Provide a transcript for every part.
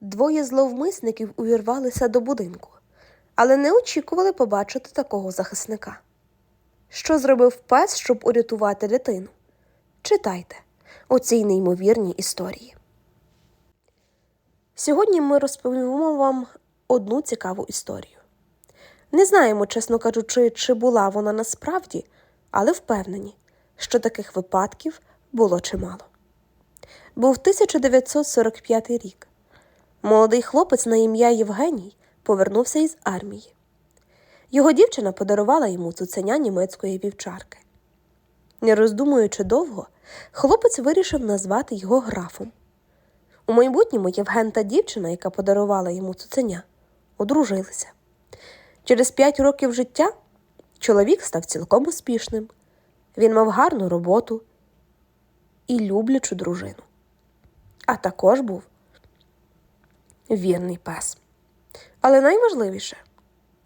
Двоє зловмисників увірвалися до будинку, але не очікували побачити такого захисника. Що зробив пес, щоб урятувати дитину? Читайте у цій неймовірній історії. Сьогодні ми розповімо вам одну цікаву історію. Не знаємо, чесно кажучи, чи була вона насправді, але впевнені, що таких випадків було чимало. Був 1945 рік. Молодий хлопець на ім'я Євгеній повернувся із армії. Його дівчина подарувала йому цуценя німецької вівчарки. Не роздумуючи довго, хлопець вирішив назвати його графом. У майбутньому Євген та дівчина, яка подарувала йому цуценя, одружилися. Через п'ять років життя чоловік став цілком успішним. Він мав гарну роботу і люблячу дружину. А також був вірний пес. Але найважливіше,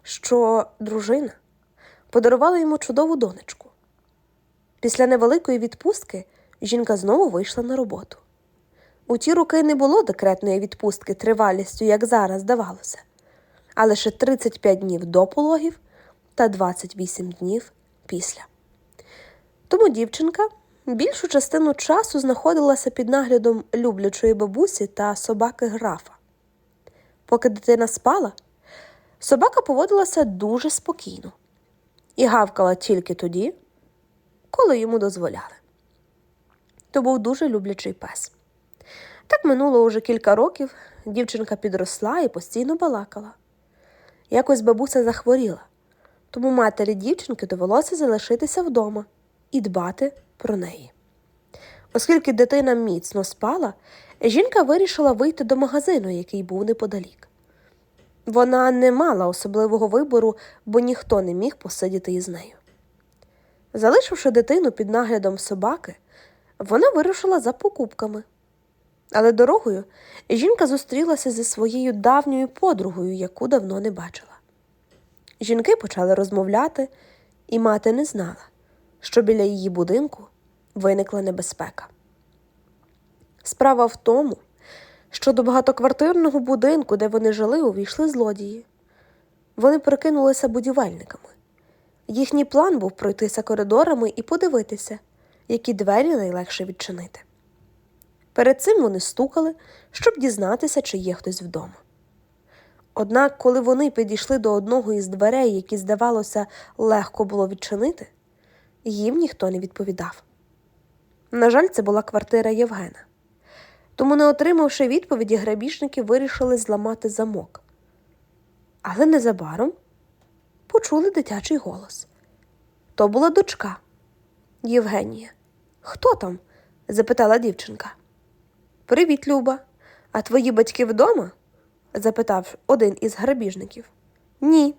що дружина подарувала йому чудову донечку. Після невеликої відпустки жінка знову вийшла на роботу. У ті роки не було декретної відпустки тривалістю, як зараз здавалося, а лише 35 днів до пологів та 28 днів після. Тому дівчинка більшу частину часу знаходилася під наглядом люблячої бабусі та собаки графа. Поки дитина спала, собака поводилася дуже спокійно і гавкала тільки тоді, коли йому дозволяли. То був дуже люблячий пес. Так минуло уже кілька років, дівчинка підросла і постійно балакала. Якось бабуся захворіла, тому матері дівчинки довелося залишитися вдома і дбати про неї. Оскільки дитина міцно спала, жінка вирішила вийти до магазину, який був неподалік. Вона не мала особливого вибору, бо ніхто не міг посидіти із нею. Залишивши дитину під наглядом собаки, вона вирушила за покупками. Але дорогою жінка зустрілася зі своєю давньою подругою, яку давно не бачила. Жінки почали розмовляти, і мати не знала, що біля її будинку виникла небезпека. Справа в тому, що до багатоквартирного будинку, де вони жили, увійшли злодії. Вони прикинулися будівельниками. Їхній план був пройтися коридорами і подивитися, які двері найлегше відчинити. Перед цим вони стукали, щоб дізнатися, чи є хтось вдома. Однак, коли вони підійшли до одного із дверей, які, здавалося, легко було відчинити, їм ніхто не відповідав. На жаль, це була квартира Євгена. Тому, не отримавши відповіді, грабіжники вирішили зламати замок. Але незабаром почули дитячий голос. То була дочка Євгенія. Хто там? запитала дівчинка. Привіт, Люба. А твої батьки вдома? запитав один із грабіжників. Ні,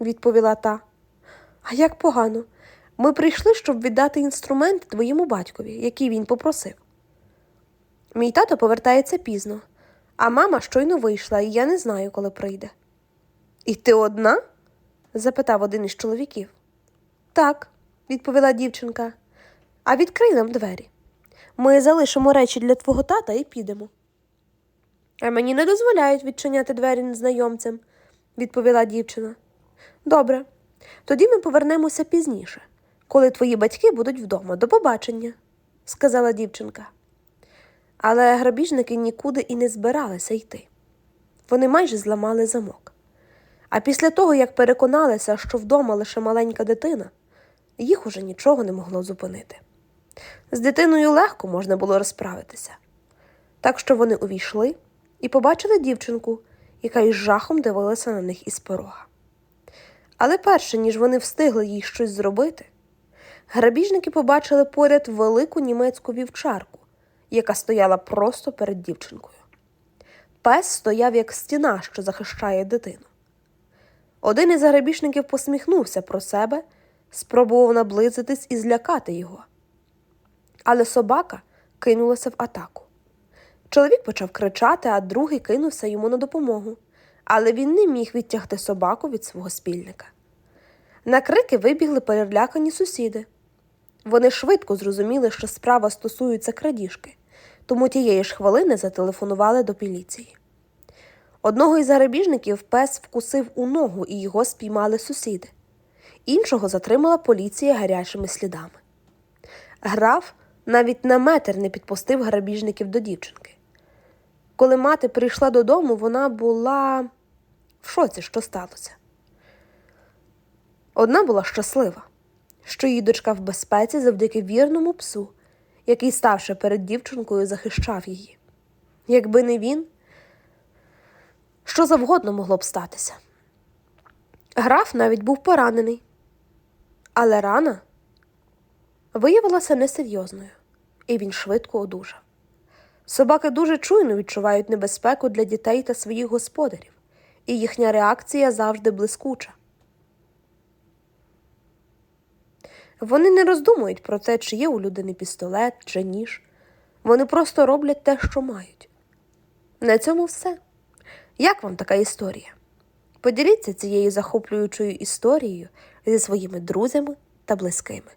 відповіла та. А як погано. Ми прийшли, щоб віддати інструмент твоєму батькові, який він попросив. Мій тато повертається пізно, а мама щойно вийшла, і я не знаю, коли прийде. І ти одна? запитав один із чоловіків. Так, відповіла дівчинка. А відкрий нам двері. Ми залишимо речі для твого тата і підемо. А мені не дозволяють відчиняти двері незнайомцям, відповіла дівчина. Добре, тоді ми повернемося пізніше, коли твої батьки будуть вдома. До побачення, сказала дівчинка. Але грабіжники нікуди і не збиралися йти. Вони майже зламали замок. А після того, як переконалися, що вдома лише маленька дитина, їх уже нічого не могло зупинити. З дитиною легко можна було розправитися. Так що вони увійшли і побачили дівчинку, яка із жахом дивилася на них із порога. Але перше, ніж вони встигли їй щось зробити, грабіжники побачили поряд велику німецьку вівчарку, яка стояла просто перед дівчинкою. Пес стояв як стіна, що захищає дитину. Один із грабіжників посміхнувся про себе, спробував наблизитись і злякати його. Але собака кинулася в атаку. Чоловік почав кричати, а другий кинувся йому на допомогу, але він не міг відтягти собаку від свого спільника. На крики вибігли перелякані сусіди. Вони швидко зрозуміли, що справа стосується крадіжки, тому тієї ж хвилини зателефонували до поліції. Одного із грабіжників пес вкусив у ногу і його спіймали сусіди. Іншого затримала поліція гарячими слідами. Граф навіть на метр не підпустив грабіжників до дівчинки. Коли мати прийшла додому, вона була в шоці, що сталося. Одна була щаслива, що її дочка в безпеці завдяки вірному псу, який, ставши перед дівчинкою, захищав її. Якби не він, що завгодно могло б статися. Граф навіть був поранений, але рана виявилася несерйозною, і він швидко одужав. Собаки дуже чуйно відчувають небезпеку для дітей та своїх господарів, і їхня реакція завжди блискуча. Вони не роздумують про те, чи є у людини пістолет чи ніж. Вони просто роблять те, що мають. На цьому все. Як вам така історія? Поділіться цією захоплюючою історією зі своїми друзями та близькими.